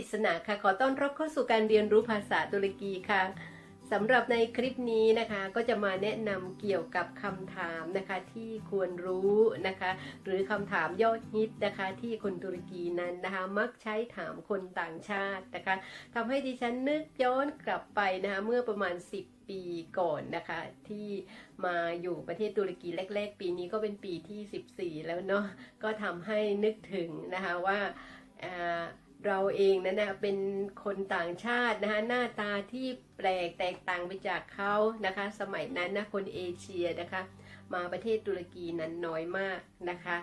ติสนาค่ะ ขอต้อนรับเข้าสู่การเรียนรู้ภาษาตุรกีค่ะสำหรับในคลิปนี้นะคะก็จะมาแนะนำเกี่ยวกับคำถามนะคะที่ควรรู้นะคะ หรือคำถามยอดฮิตนะคะ ที่คนตุรกีนั้นนะคะ มักใช้ถามคนต่างชาตินะคะทำให้ดิฉันนึกย้อนกลับไปนะคะเมื่อประมาณ 10ปีก่อนนะคะที่มาอยู่ประเทศตุรกีแรก ๆ ปีนี้ก็เป็นปีที่ 14 แล้วเนาะก็ทำให้นึกถึงนะคะว่าอ่า เราเองนั้นนะเป็นคนต่างชาตินะคะหน้าตาที่แปลกแตกต่างไปจากเขานะคะ สมัยนั้นนะคนเอเชียนะคะ มาประเทศตุรกีนั้นน้อยมากนะคะ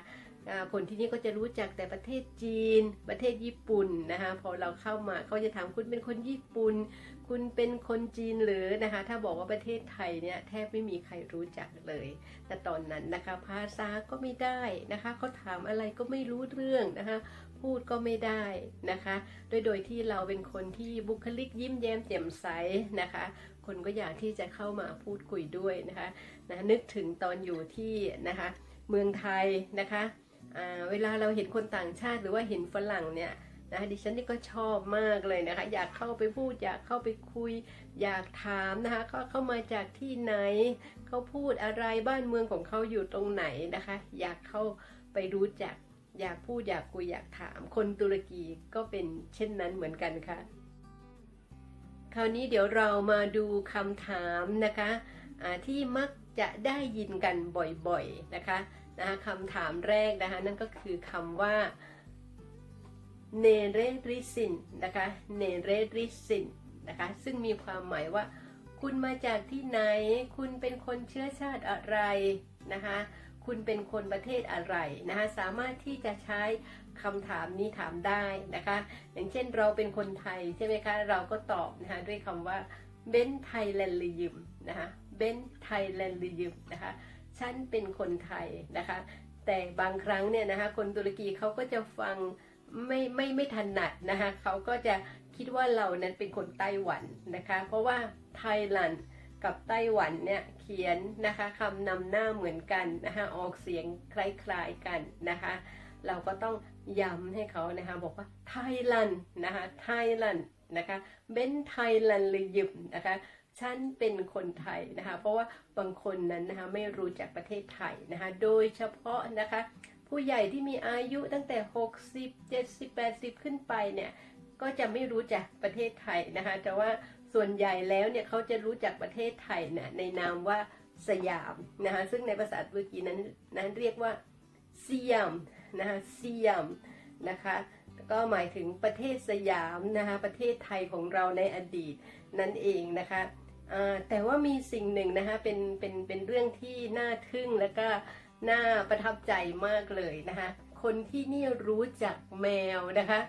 คนที่นี่ก็จะรู้จักแต่ประเทศจีน ประเทศญี่ปุ่นนะคะ พอเราเข้ามาเขาจะถามคุณเป็นคนญี่ปุ่น คุณเป็นคนจีนหรือนะคะ ถ้าบอกว่าประเทศไทยเนี่ยแทบไม่มีใครรู้จักเลย แต่ตอนนั้นนะคะ ภาษาก็ไม่ได้นะคะเขาถามอะไรก็ไม่รู้เรื่องนะคะ พูดก็ไม่ได้นะคะ โดยโดยที่เราเป็นคนที่บุคลิกยิ้มแย้มแจ่มใสนะคะ คนก็อยากที่จะเข้ามาพูดคุยด้วยนะคะนะนึกถึงตอนอยู่ที่นะคะ เมืองไทยนะคะเวลาเราเห็นคนต่างชาติหรือว่าเห็นฝรั่งเนี่ย นะคะดิฉันนี่ก็ชอบมากเลยนะคะ อยากเข้าไปพูด อยากเข้าไปคุย อยากถามนะคะเขาเข้ามาจากที่ไหน เขาพูดอะไรบ้านเมืองของเขาอยู่ตรงไหนนะคะ อยากเข้าไปรู้จัก อยากพูดอยากคุยอยากถาม คนตุรกีก็เป็นเช่นนั้นเหมือนกันค่ะ คราวนี้เดี๋ยวเรามาดูคำถามนะคะที่มักจะได้ยินกันบ่อยๆนะคะนะคะคำถามแรกนะคะ นั่นก็คือคำว่า เนเรริสินนะคะ เนเรริสินนะคะ ซึ่งมีความหมายว่า คุณมาจากที่ไหน คุณเป็นคนเชื้อชาติอะไรนะคะ คุณเป็นคนประเทศอะไรนะคะ สามารถที่จะใช้คำถามนี้ถามได้นะคะ อย่างเช่นเราเป็นคนไทยใช่ไหมคะ เราก็ตอบนะคะด้วยคำว่าเบนไทยแลนด์ลิมนะคะเบนไทยแลนด์ลิมนะคะฉันเป็นคนไทยนะคะ แต่บางครั้งเนี่ยนะคะ คนตุรกีเขาก็จะฟัง ไม่ไม่ไม่ถนัดนะคะเขาก็จะคิดว่าเรานั้นเป็นคนไต้หวันนะคะ เพราะว่าไทยแลนด์กับไต้หวันเนี่ยเขียนนะคะคำนำหน้าเหมือนกันนะคะออกเสียงคล้ายๆกันนะคะ เราก็ต้องย้ำให้เขานะคะบอกว่าไทยแลนด์นะคะไทยแลนด์นะคะเบนไทยแลนด์เลยยิมนะคะฉันเป็นคนไทยนะคะ เพราะว่าบางคนนั้นนะคะไม่รู้จักประเทศไทยนะคะ โดยเฉพาะนะคะ ผู้ใหญ่ที่มีอายุตั้งแต่ 60 70 80 ขึ้นไปเนี่ย ก็จะไม่รู้จักประเทศไทยนะคะ แต่ว่าส่วนใหญ่แล้วเนี่ยเขาจะรู้จักประเทศไทยเนี่ยในนามว่าสยามนะคะ ซึ่งในภาษาตุรกีนั้นนั้นเรียกว่าซียมนะคะซียมนะคะก็หมายถึงประเทศสยามนะคะประเทศไทยของเราในอดีตนั่นเองนะคะแต่ว่ามีสิ่งหนึ่งนะคะเป็นเป็นเป็นเรื่องที่น่าทึ่งแล้วก็ น่าประทับใจมากเลยนะคะ คนที่นี่รู้จักแมวนะคะ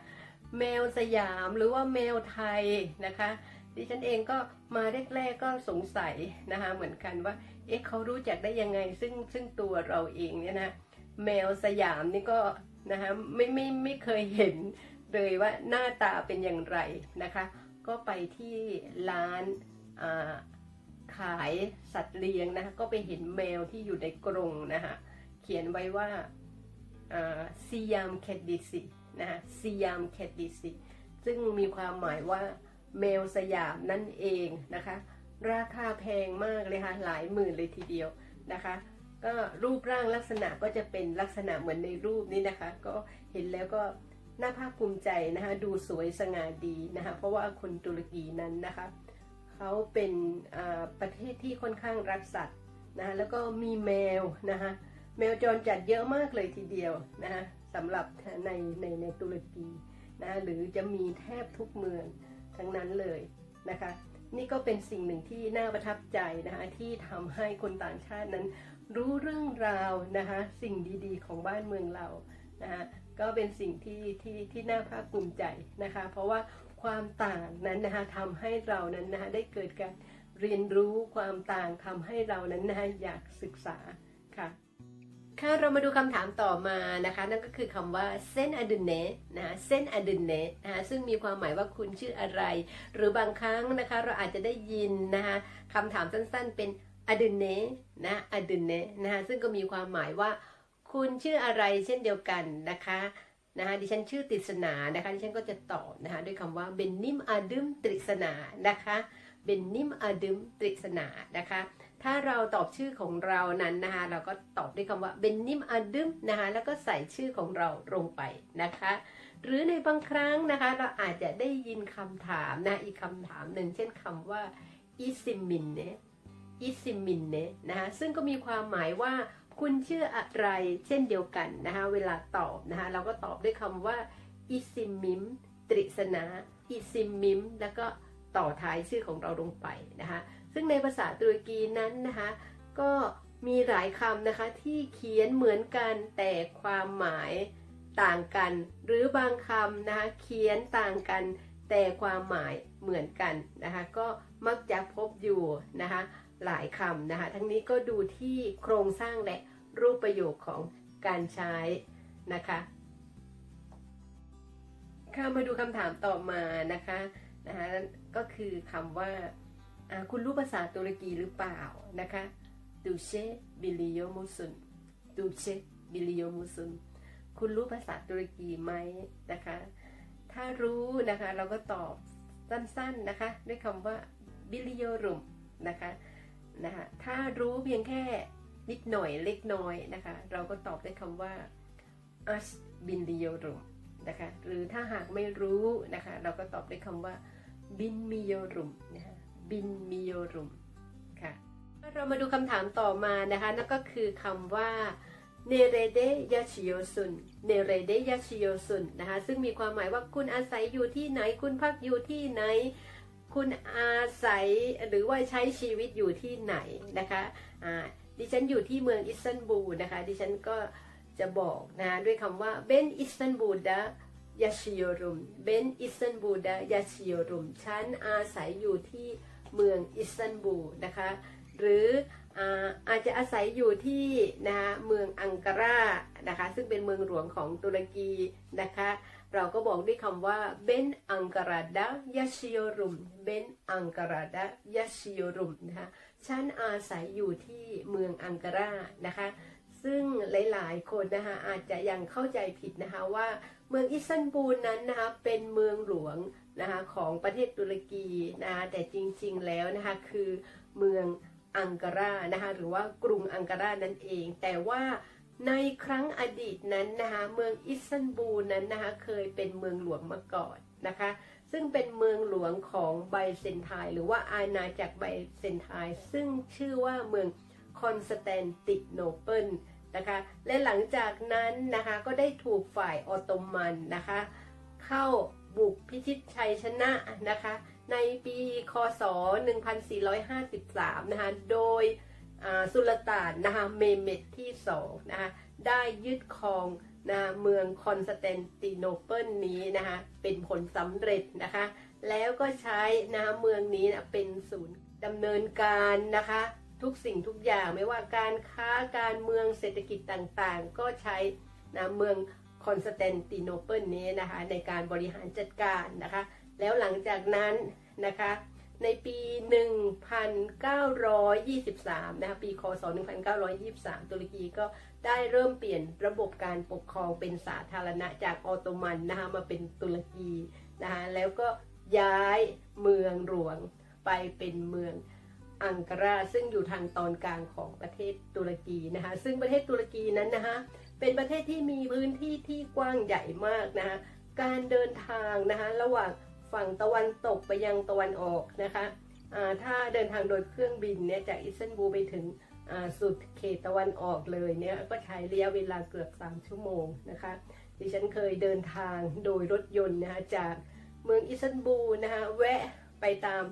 แมวสยามหรือว่าแมวไทยนะคะ ดิฉันเองก็มาแรกๆก็สงสัยนะคะเหมือนกันว่า เอ๊ะเขารู้จักได้ยังไง ซึ่งซึ่งตัวเราเองเนี่ยนะแมวสยามนี่ก็นะคะไม่ไม่ไม่เคยเห็นเลยว่าหน้าตาเป็นอย่างไรนะคะ ก็ไปที่ร้านอ่า ขายสัตว์เลี้ยงนะคะก็ไปเห็นแมวที่อยู่ในกรงนะคะเขียนไว้ว่าซียามแคดดิซินะคะซียามแคดดิซิซึ่งมีความหมายว่าแมวสยามนั่นเองนะคะ ราคาแพงมากเลยค่ะหลายหมื่นเลยทีเดียวนะคะ ก็รูปร่างลักษณะก็จะเป็นลักษณะเหมือนในรูปนี้นะคะ ก็เห็นแล้วก็น่าภาคภูมิใจนะคะ ดูสวยสง่าดีนะคะ เพราะว่าคนตุรกีนั้นนะคะ เขาเป็นประเทศที่ค่อนข้างรักสัตว์นะคะแล้วก็มีแมวนะคะแมวจรจัดเยอะมากเลยทีเดียวนะคะสำหรับในในในตุรกีนะหรือจะมีแทบทุกเมืองทั้งนั้นเลยนะคะนี่ก็เป็นสิ่งหนึ่งที่น่าประทับใจนะคะที่ทำให้คนต่างชาตินั้น รู้เรื่องราวนะคะสิ่งดีๆ ของบ้านเมืองเรานะคะก็เป็นสิ่งที่ที่ที่น่าภาคภูมิใจนะคะ เพราะว่า ความต่างนั้นนะคะทำให้เรานั้นนะคะได้เกิดการเรียนรู้ความต่างทำให้เรานั้นนะคะอยากศึกษาค่ะค่ะเรามาดูคำถามต่อมานะคะ นั่นก็คือคำว่าเส้นอดุเนนะคะเส้นอดุเนนะคะซึ่งมีความหมายว่าคุณชื่ออะไร หรือบางครั้งนะคะเราอาจจะได้ยินนะคะคำถามสั้นๆ เป็นอดุเนนะอดุเนนะคะซึ่งก็มีความหมายว่าคุณชื่ออะไรเช่นเดียวกันนะคะ นะคะดิฉันชื่อตริศนานะคะดิฉันก็จะตอบนะคะด้วยคำว่าเบนนิมอาดึมตริศนานะคะเบนนิมอาดึมตริศนานะคะถ้าเราตอบชื่อของเรานั้นนะคะเราก็ตอบด้วยคำว่าเบนนิมอาดึมนะคะแล้วก็ใส่ชื่อของเราลงไปนะคะหรือในบางครั้งนะคะเราอาจจะได้ยินคำถามนะอีกคำถามหนึ่งเช่นคำว่าอิซิมินเนอิซิมินเนนะคะซึ่งก็มีความหมายว่า คุณชื่ออะไรเช่นเดียวกันนะคะเวลาตอบนะคะเราก็ตอบด้วยคำว่าอิซิมิมตริสนาอิซิมิมแล้วก็ต่อท้ายชื่อของเราลงไปนะคะซึ่งในภาษาตุรกีนั้นนะคะก็มีหลายคำนะคะที่เขียนเหมือนกันแต่ความหมายต่างกัน หรือบางคำนะคะเขียนต่างกันแต่ความหมายเหมือนกันนะคะก็มักจะพบอยู่นะคะ หลายคำนะคะ ทั้งนี้ก็ดูที่โครงสร้างและรูปประโยคของการใช้นะคะค่ะมาดูคำถามต่อมานะคะนะคะก็คือคำว่าคุณรู้ภาษาตุรกีหรือเปล่านะคะดูเชบิลิโยมุสุนดูเชบิลิโยมุสุนคุณรู้ภาษาตุรกีไหมนะคะ ถ้ารู้นะคะเราก็ตอบสั้นๆนะคะ ด้วยคำว่าบิลิโยรุมนะคะ นะคะถ้ารู้เพียงแค่นิดหน่อยเล็กน้อยนะคะ เราก็ตอบด้วยคำว่า as b i n l i o r u m นะคะหรือถ้าหากไม่รู้นะคะเราก็ตอบด้วยคำว่า bin m i o r u m นะคะ bin m i o r u m ค่ะเรามาดูคำถามต่อมานะคะนั่นก็คือคำว่าเนเรเดยาชิโยซุนเนเรเดยาชิโยซุนนะคะซึ่งมีความหมายว่าคุณอาศัยอยู่ที่ไหนคุณพักอยู่ที่ไหน คุณอาศัยหรือว่าใช้ชีวิตอยู่ที่ไหนนะคะดิฉันอยู่ที่เมืองอิสตันบูลนะคะ ดิฉันก็จะบอกนะด้วยคำว่าเบนอิสตันบูลดายาชิโยรุมเบนอิสตันบูลดายาชิโยรุมฉันอาศัยอยู่ที่เมืองอิสตันบูลนะคะ หรืออาอาจจะอาศัยอยู่ที่นะคะเมืองอังการานะคะ ซึ่งเป็นเมืองหลวงของตุรกีนะคะ เราก็บอกด้วยคำว่าเบนอังการาดายาชิโยรุมเบนอังการาดายาชิโยรุมนะคะฉันอาศัยอยู่ที่เมืองอังการานะคะซึ่งหลาย ๆ คนนะคะอาจจะยังเข้าใจผิดนะคะว่าเมืองอิสตันบูลนั้นนะคะเป็นเมืองหลวงนะคะของประเทศตุรกีนะคะแต่จริง ๆ แล้วนะคะคือเมืองอังการานะคะหรือว่ากรุงอังการานั่นเอง แต่ว่า ในครั้งอดีตนั้นนะคะเมืองอิสตันบูลนั้นนะคะเคยเป็นเมืองหลวงมาก่อนนะคะ ซึ่งเป็นเมืองหลวงของไบเซนไทหรือว่าอาณาจักรไบเซนไทซึ่งชื่อว่าเมืองคอนสแตนติโนเปิลนะคะและหลังจากนั้นนะคะก็ได้ถูกฝ่ายออตโตมันนะคะเข้าบุกพิชิตชัยชนะนะคะในปีคศ 1453 นะคะโดย สุลต่านนะคะเมเมตที่สองนะคะได้ยึดครองนะเมืองคอนสแตนติโนเปิลนี้นะคะเป็นผลสำเร็จนะคะแล้วก็ใช้นะะเมืองนี้นะเป็นศูนย์ดำเนินการนะคะทุกสิ่งทุกอย่างไม่ว่าการค้าการเมืองเศรษฐกิจต่างๆ ก็ใช้นะเมืองคอนสแตนติโนเปิลนี้นะคะในการบริหารจัดการนะคะแล้วหลังจากนั้นนะคะ ในปี 1923 นะคะ ปีคศ 1923 ตุรกีก็ได้เริ่มเปลี่ยนระบบการปกครองเป็นสาธารณะจากออตโตมันนะคะมาเป็นตุรกีนะคะแล้วก็ย้ายเมืองหลวงไปเป็นเมืองอังการาซึ่งอยู่ทางตอนกลางของประเทศตุรกีนะคะซึ่งประเทศตุรกีนั้นนะคะเป็นประเทศที่มีพื้นที่ที่กว้างใหญ่มากนะคะการเดินทางนะคะระหว่าง ฝั่งตะวันตกไปยังตะวันออกนะคะถ้าเดินทางโดยเครื่องบินเนี่ยจากอิสตันบูลไปถึงสุดเขตตะวันออกเลยเนี่ยก็ใช้ระยะเวลาเกือบ 3 ชั่วโมงนะคะดิฉันเคยเดินทางโดยรถยนต์นะคะจากเมืองอิสตันบูลนะคะแวะไปตาม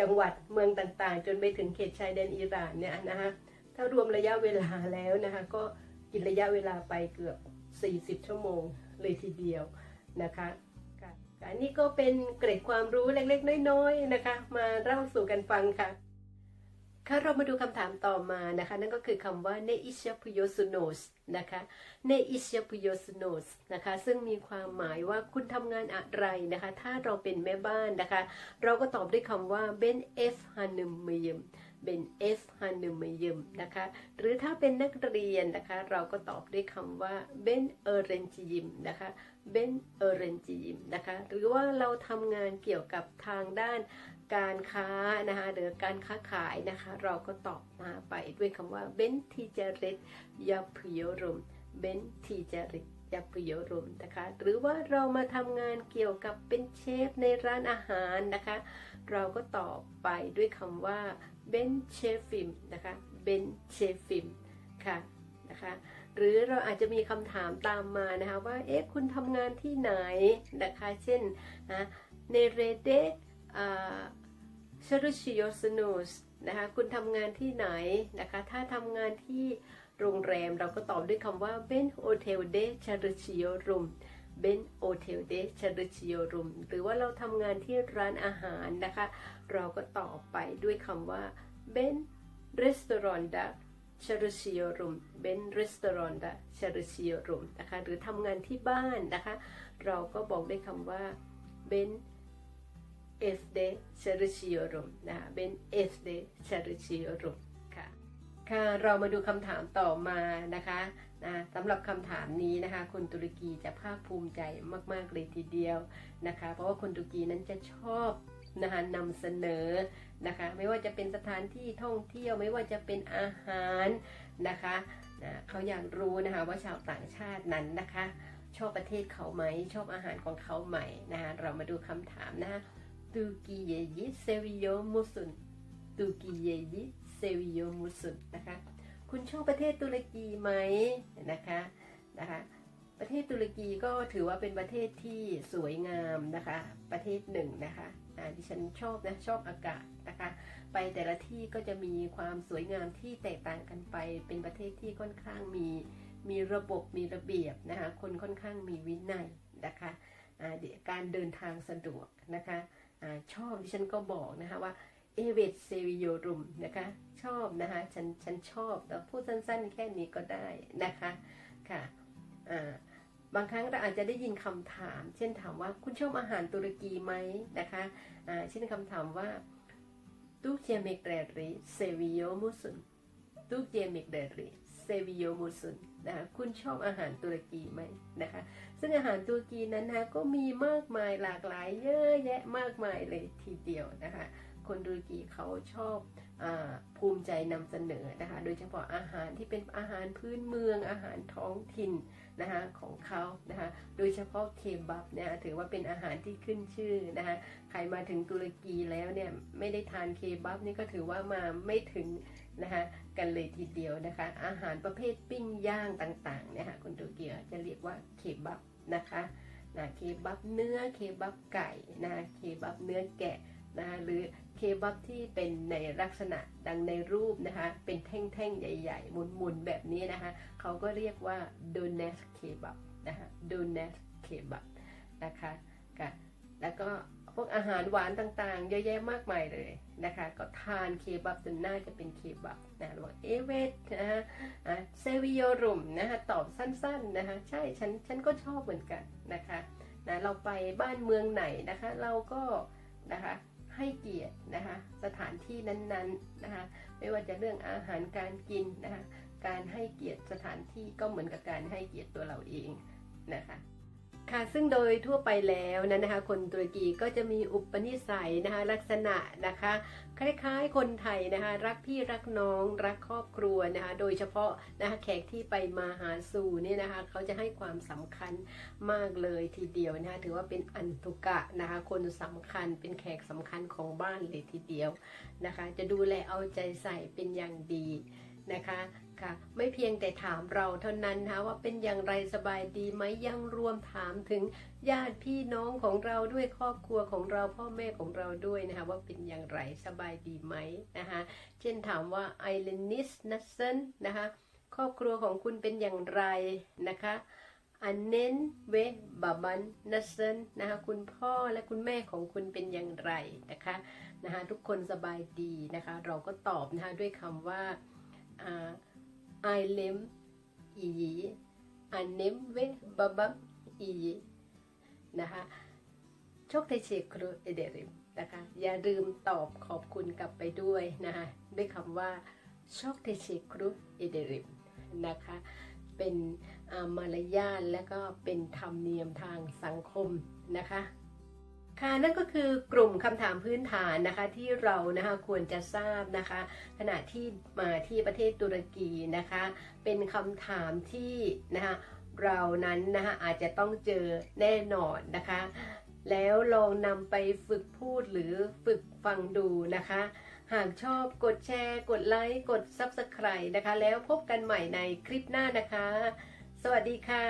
จังหวัดเมืองต่างๆ จนไปถึงเขตชายแดนอิหร่านเนี่ยนะคะถ้ารวมระยะเวลาแล้วนะคะก็กินระยะเวลาไปเกือบ 40 ชั่วโมงเลยทีเดียวนะคะ ค่ะอันนี้ก็เป็นเกร็ดความรู้เล็กๆ น้อยๆนะคะ มาเล่าสู่กันฟังค่ะ ค่ะเรามาดูคำถามต่อมานะคะ นั่นก็คือคำว่า ne i s h a p u y o s u n o s นะคะ ne i s h a p u y o s u n o s นะคะ ซึ่งมีความหมายว่าคุณทำงานอะไรนะคะ ถ้าเราเป็นแม่บ้านนะคะ เราก็ตอบด้วยคำว่า ben f hanım mıyım เป็น F ฮันเดมยมนะคะ หรือถ้าเป็นนักเรียนนะคะ เราก็ตอบด้วยคำว่าเบนเอเรนจิมนะคะ เบนเอเรนจิยิมนะคะหรือว่าเราทำงานเกี่ยวกับทางด้านการค้านะคะหรือการค้าขายนะคะ เราก็ตอบมาไปด้วยคำว่าเบนทีเจเรตยาพิโยรมเบนทีเจเรตยาพิโยรมนะคะหรือว่าเรามาทำงานเกี่ยวกับเป็นเชฟในร้านอาหารนะคะ เราก็ตอบไปด้วยคำว่าเบนเชฟิมนะคะเบนเชฟิมค่ะนะคะ หรือเราอาจจะมีคำถามตามมานะคะว่าเอ๊ะคุณทำงานที่ไหนนะคะเช่นนะเนเรเดชรุชิโยสนุสนะคะคุณทำงานที่ไหนนะคะถ้าทำงานที่โรงแรมเราก็ตอบด้วยคำว่าเบนโอเทลเดชารุชิโยรุมเบนโอเทลเดชารุชิโยรุมหรือว่าเราทำงานที่ร้านอาหารนะคะ เราก็ตอบไปด้วยคำว่าเบนรีสตอรอนดา ชารุชิโยรุมเบนรีสตอรอนดาชารุชิโยรุมนะคะหรือทำงานที่บ้านนะคะ เราก็บอกด้วยคำว่าเบนเอฟเดชารุชิโยรุมนะคะเบนเอฟเดชารุชิโยรุมค่ะค่ะเรามาดูคำถามต่อมานะคะนะสำหรับคำถามนี้นะคะคนตุรกีจะภาคภูมิใจมาก ๆ เลยทีเดียวนะคะ เพราะว่าคนตุรกีนั้นจะชอบ นะคะนำเสนอนะคะ ไม่ว่าจะเป็นสถานที่ท่องเที่ยวไม่ว่าจะเป็นอาหารนะคะนะเขาอยากรู้นะคะว่าชาวต่างชาตินั้นนะคะ ชอบประเทศเขาไหมชอบอาหารของเขาไหมนะคะเรามาดูคำถามนะคะตูกีเยยิเซวิโยมุสุนตูกีเยยิเซวิโยมุสุนนะคะ คุณชอบประเทศตุรกีไหมนะคะนะคะ ประเทศตุรกีก็ถือว่าเป็นประเทศที่สวยงามนะคะ ประเทศหนึ่งนะคะอ่าดิฉันชอบนะชอบอากาศนะคะ ไปแต่ละที่ก็จะมีความสวยงามที่แตกต่างกันไป เป็นประเทศที่ค่อนข้างมีมีระบบมีระเบียบนะคะ คนค่อนข้างมีวินัยนะคะอ่าเดี๋ยวการเดินทางสะดวกนะคะอชอบดิฉันก็บอกนะคะว่าเอเวตเซวิโยรุมนะคะ ชอบนะคะฉันฉันชอบแต่พูดสั้นๆแค่นี้ก็ได้นะคะค่ะอ่า บางครั้งเราอาจจะได้ยินคำถาม เช่นถามว่าคุณชอบอาหารตุรกีไหมนะคะอ่าเช่นคำถามว่าตุกเจเมกเรรีเซวิโยมุสุนตุกเจเมกเรรีเซวิโยมุสุนนะคะคุณชอบอาหารตุรกีไหมนะคะ ซึ่งอาหารตุรกีนั้นนะก็มีมากมายหลากหลายเยอะแยะมากมายเลยทีเดียวนะคะ คนตุรกีเขาชอบ ภูมิใจนำเสนอนะคะ โดยเฉพาะอาหารที่เป็นอาหารพื้นเมืองอาหารท้องถิ่นนะคะของเขานะคะ โดยเฉพาะเคบับเนี่ยถือว่าเป็นอาหารที่ขึ้นชื่อนะคะ ใครมาถึงตุรกีแล้วเนี่ยไม่ได้ทานเคบับนี่ก็ถือว่ามาไม่ถึงนะคะกันเลยทีเดียวนะคะ อาหารประเภทปิ้งย่างต่างๆเนี่ยค่ะคนตุรกีจะเรียกว่าเคบับนะคะนะเคบับเนื้อเคบับไก่นะเคบับเนื้อแกะนะหรือ เคบับที่เป็นในลักษณะดังในรูปนะคะ เป็นแท่งๆ ใหญ่ๆ หมุนๆ แบบนี้นะคะเขาก็เรียกว่าโดนัทเคบับนะคะโดนัทเคบับนะคะค่ะแล้วก็พวกอาหารหวานต่างๆ เยอะแยะมากมายเลยนะคะ ก็ทานเคบับจนหน่าจะเป็นเคบับนะบอกเอเวตนะคะเซวิโยรุมนะคะตอบสั้นๆนะคะใช่ฉันฉันก็ชอบเหมือนกันนะคะนะเราไปบ้านเมืองไหนนะคะ เราก็นะคะ ให้เกียรตินะคะสถานที่นั้นๆนะคะไม่ว่าจะเรื่องอาหารการกินนะคะการให้เกียรติสถานที่ก็เหมือนกับการให้เกียรติตัวเราเองนะคะ ค่ะซึ่งโดยทั่วไปแล้วนั้นนะคะ คนตุรกีก็จะมีอุปนิสัยนะคะ ลักษณะนะคะ คล้ายๆ คนไทยนะคะ รักพี่รักน้องรักครอบครัวนะคะ โดยเฉพาะนะคะแขกที่ไปมาหาสู่เนี่ยนะคะ เขาจะให้ความสำคัญมากเลยทีเดียวนะคะ ถือว่าเป็นอันตุกะนะคะ คนสำคัญเป็นแขกสำคัญของบ้านเลยทีเดียวนะคะ จะดูแลเอาใจใส่เป็นอย่างดี นะคะค่ะไม่เพียงแต่ถามเราเท่านั้นนะว่าเป็นอย่างไรสบายดีไหมยังรวมถามถึงญาติพี่น้องของเราด้วยครอบครัวของเราพ่อแม่ของเราด้วยนะคะว่าเป็นอย่างไรสบายดีไหมนะคะเช่นถามว่าไอเลนิสนัสเซนนะคะครอบครัวของคุณเป็นอย่างไรนะคะอันเน้นเวบาบันนัสเซนนะคะคุณพ่อและคุณแม่ของคุณเป็นอย่างไรนะคะนะคะทุกคนสบายดีนะคะเราก็ตอบนะคะด้วยคำว่า ไอเลมอีอันเนมเวบาบัมอีนะคะ çok teşekkür ederim นะคะอย่าลืมตอบขอบคุณกลับไปด้วยนะคะด้วยคำว่าโชอกเทเชครุเอเดริมนะคะเป็นอ่ามารยาทและก็เป็นธรรมเนียมทางสังคมนะคะ ค่ะนั่นก็คือกลุ่มคำถามพื้นฐานนะคะที่เรานะคะควรจะทราบนะคะ ขณะที่มาที่ประเทศตุรกีนะคะ เป็นคำถามที่นะคะเรานั้นนะคะอาจจะต้องเจอแน่นอนนะคะ แล้วลองนำไปฝึกพูดหรือฝึกฟังดูนะคะ หากชอบกดแชร์ กดไลค์กด Subscribe นะคะ แล้วพบกันใหม่ในคลิปหน้านะคะ สวัสดีค่ะ